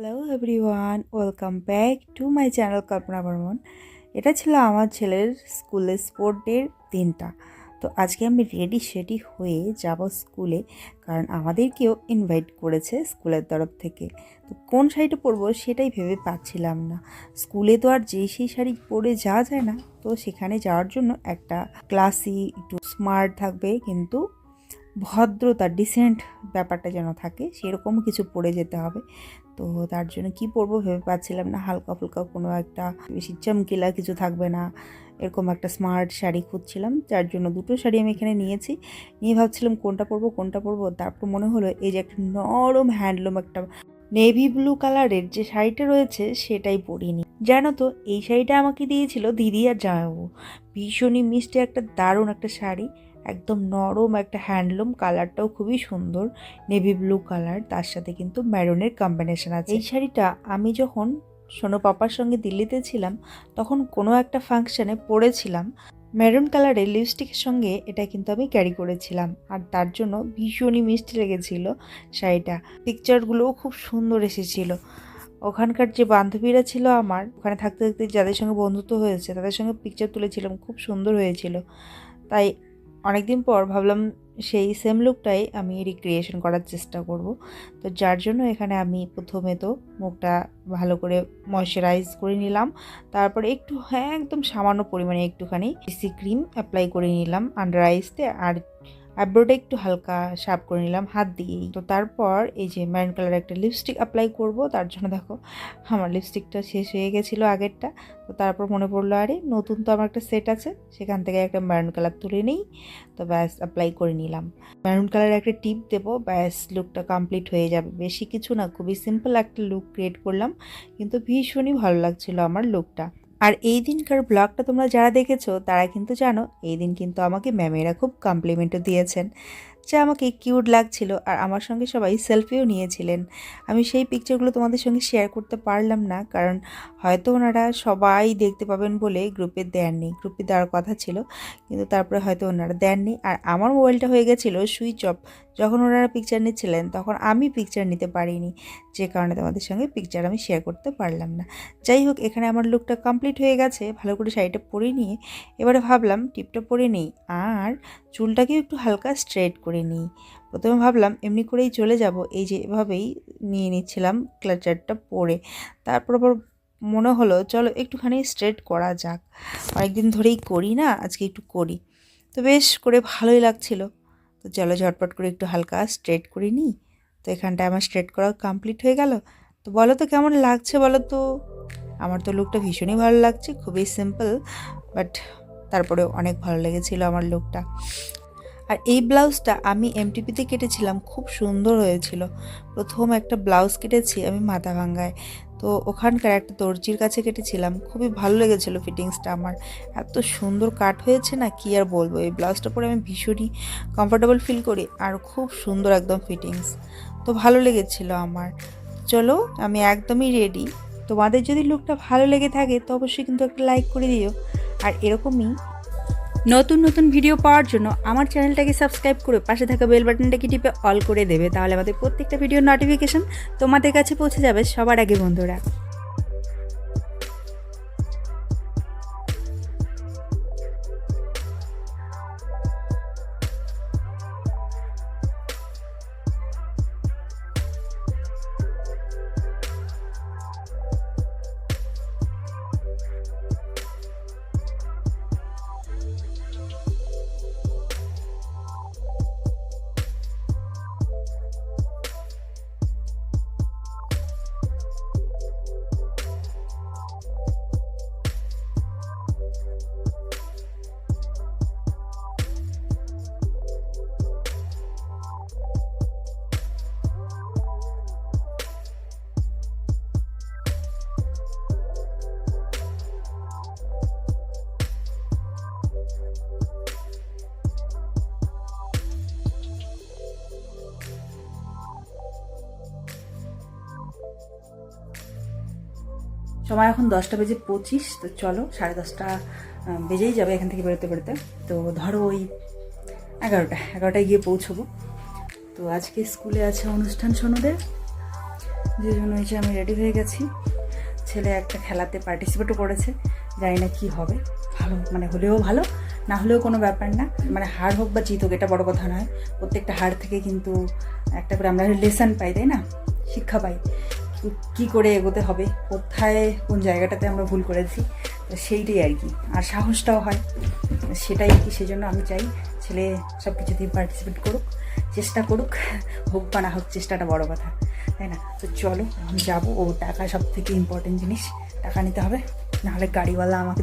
Hello everyone welcome back to my channel Kalpana Barman এটা ছিল আমার ছেলের স্কুলের স্পোর্ট ডের দিনটা। তো আজকে আমি রেডি সেডি হয়ে যাব স্কুলে, কারণ আমাদেরকেও ইনভাইট করেছে স্কুলের তরফ থেকে। তো কোন শাড়িটা পরবো সেটাই ভেবে পাচ্ছিলাম না। স্কুলে তো আর যেই সেই শাড়ি পরে যাওয়া যায় না, তো সেখানে যাওয়ার জন্য একটা ক্লাসি একটু স্মার্ট থাকবে, কিন্তু ভদ্রতা ডিসেন্ট ব্যাপারটা যেন থাকে, সেরকম কিছু পড়ে যেতে হবে। তো তার জন্য কি পরবো ভেবে পাচ্ছিলাম না। হালকা ফুলকা কোনো একটা বেশি চমকিলা কিছু থাকবে না। এরকম একটা স্মার্ট শাড়ি খুঁজছিলাম। যার জন্য দুটো শাড়ি আমি এখানে নিয়েছি। নিয়ে ভাবছিলাম কোনটা পরবো কোনটা পরবো। তারপর মনে হলো এই যে একটা নরম হ্যান্ডলুম একটা নেভি ব্লু কালারের যে শাড়িটা রয়েছে সেটাই পরিনি। জানো তো, এই শাড়িটা আমাকে দিয়েছিল দিদি আর জামাইবাবু। ভীষণই মিষ্টি একটা, দারুণ একটা শাড়ি। একদম নরম একটা হ্যান্ডলুম, কালারটাও খুবই সুন্দর। নেভি ব্লু কালার তার সাথে কিন্তু ম্যারনের কম্বিনেশন আছে। এই শাড়িটা আমি যখন সোনো পাপার সঙ্গে দিল্লিতে ছিলাম, তখন কোনো একটা ফাংশানে পরেছিলাম। মেরুন কালারের লিপস্টিকের সঙ্গে এটা কিন্তু আমি ক্যারি করেছিলাম। আর তার জন্য ভীষণই মিষ্টি লেগেছিল শাড়িটা। পিকচারগুলোও খুব সুন্দর এসেছিল। ওখানকার যে বান্ধবীরা ছিল আমার, ওখানে থাকতে থাকতে যাদের সঙ্গে বন্ধুত্ব হয়েছে, তাদের সঙ্গে পিকচার তুলেছিলাম, খুব সুন্দর হয়েছিল। তাই অনেকদিন পর ভাবলাম সেই সেম লুকটাই আমি রিক্রিয়েশন করার চেষ্টা করব। তো যার জন্য এখানে আমি প্রথমে তো মুখটা ভালো করে ময়শ্চারাইজ করে নিলাম। তারপরে একটু হ্যাঁ একদম সামান্য পরিমাণে একটুখানি সি ক্রিম অ্যাপ্লাই করে নিলাম আন্ডার আইসতে আর আইব্রোটা একটু হালকা শার্প করে নিলাম, হাত দিয়েই। তো তারপর এই যে ম্যারুন কালার একটা লিপস্টিক অ্যাপ্লাই করব, তার জন্য দেখো আমার লিপস্টিকটা শেষ হয়ে গেছিল আগেরটা। তো তারপর মনে পড়ল, আরে নতুন তো আমার একটা সেট আছে, সেখান থেকে একটা ম্যারুন কালার তুলে নিই। তো ব্যাস অ্যাপ্লাই করে নিলাম। ম্যারুন কালার একটা টিপ দেবো, ব্যাস লুকটা কমপ্লিট হয়ে যাবে। বেশি কিছু না, খুবই সিম্পল একটা লুক ক্রিয়েট করলাম, কিন্তু ভীষণই ভালো লাগছিল আমার লুকটা আর এই দিনকার ব্লগটা তোমরা যারা দেখেছ, তারা কিন্তু জানো, এই দিন কিন্তু আমাকে ম্যামেরা খুব কমপ্লিমেন্টও দিয়েছেন। যা আমাকে কিউট লাগছিল আর আমার সঙ্গে সবাই সেলফিও নিয়েছিলেন। আমি সেই পিকচারগুলো তোমাদের সঙ্গে শেয়ার করতে পারলাম না, কারণ হয়তো ওনারা সবাই দেখতে পাবেন বলে গ্রুপে দেননি। গ্রুপে দেওয়ার কথা ছিল, কিন্তু তারপরে হয়তো ওনারা দেননি। আর আমার মোবাইলটা হয়ে গেছিল সুইচ অফ যখন ওনারা পিকচার নিচ্ছিলেন, তখন আমি পিকচার নিতে পারিনি। যে কারণে তোমাদের সঙ্গে পিকচার আমি শেয়ার করতে পারলাম না। যাই হোক, এখানে আমার লুকটা কমপ্লিট হয়ে গেছে। ভালো করে শাড়িটা পরে নিয়ে, এবারে ভাবলাম টিপটা পরে নিই। আর চুলটাকেও একটু হালকা স্ট্রেট করে। নিই প্রথমে ভাবলাম এমনি করেই চলে যাব। এই যে এভাবেই নিয়ে নিচ্ছিলাম ক্লাচারটা পরে। তারপর আবার মনে হলো, চলো একটুখানি স্ট্রেট করা যাক। অনেকদিন ধরেই করি না, আজকে একটু করি। তো বেশ করে ভালোই লাগছিল। তো চলো ঝটপট করে একটু হালকা স্ট্রেট করে নিই। তো এখানটা আমার স্ট্রেট করা কমপ্লিট হয়ে গেল। তো বলো তো কেমন লাগছে বলো তো? আমার তো লুকটা ভীষণই ভালো লাগছে, খুবই সিম্পল, বাট তারপরে অনেক ভালো লেগেছিলো আমার লুকটা। আর এই ব্লাউজটা আমি এমটিপিতে কেটেছিলাম, খুব সুন্দর হয়েছিল। প্রথম একটা ব্লাউজ কেটেছি আমি মাথা ভাঙ্গায় তো ওখানকার একটা দর্জির কাছে কেটেছিলাম, খুবই ভালো লেগেছিলো ফিটিংসটা আমার। এত সুন্দর কাট হয়েছে না, কি আর বলব? এই ব্লাউজটা পরে আমি ভীষণই কমফোর্টেবল ফিল করি আর খুব সুন্দর একদম ফিটিংস। তো ভালো লেগেছিলো আমার। চলো, আমি একদমই রেডি তোমাদের যদি লুকটা ভালো লেগে থাকে তো অবশ্যই কিন্তু একটা লাইক করে দিও। আর এরকমই নতুন নতুন ভিডিও পাওয়ার জন্য আমার চ্যানেলটাকে সাবস্ক্রাইব করে পাশে থাকা বেল বাটনটাকে টিপে অল করে দেবে। তাহলে আমাদের প্রত্যেকটা ভিডিওর নোটিফিকেশান তোমাদের কাছে পৌঁছে যাবে সবার আগে বন্ধুরা। সময় এখন দশটা বেজে পঁচিশ, তো চলো সাড়ে দশটা বেজেই যাবে এখান থেকে বেরোতে বেরোতে। তো ধরো ওই এগারোটা, এগারোটায় গিয়ে পৌঁছবো। তো আজকে স্কুলে আছে অনুষ্ঠান সোনুদের যে জন্য যে আমি রেডি হয়ে গেছি। ছেলে একটা খেলাতে পার্টিসিপেটও করেছে। জানি না কী হবে। ভালো মানে হলেও ভালো, না হলেও কোনো ব্যাপার না। মানে হার হোক বা জিত হোক এটা বড় কথা নয়। প্রত্যেকটা হার থেকে কিন্তু একটা করে আমরা লেসন পাই, তাই না? শিক্ষা পাই। কি- করে এগোতে হবে? কোথায়, কোন জায়গাটাতে আমরা ভুল করেছি? সেইটাই আর কি। আর সাহসটাও হয়। সেটাই আর কি, সেজন্য আমি চাই ছেলে সব কিছুতেই পার্টিসিপেট করুক, চেষ্টা করুক, হোক বা না হোক, চেষ্টাটা বড় কথা, তাই না? তো চলো, আমি যাব। ও টাকা সব থেকে ইম্পর্টেন্ট জিনিস। টাকা নিতে হবে। নাহলে গাড়িওয়ালা আমাকে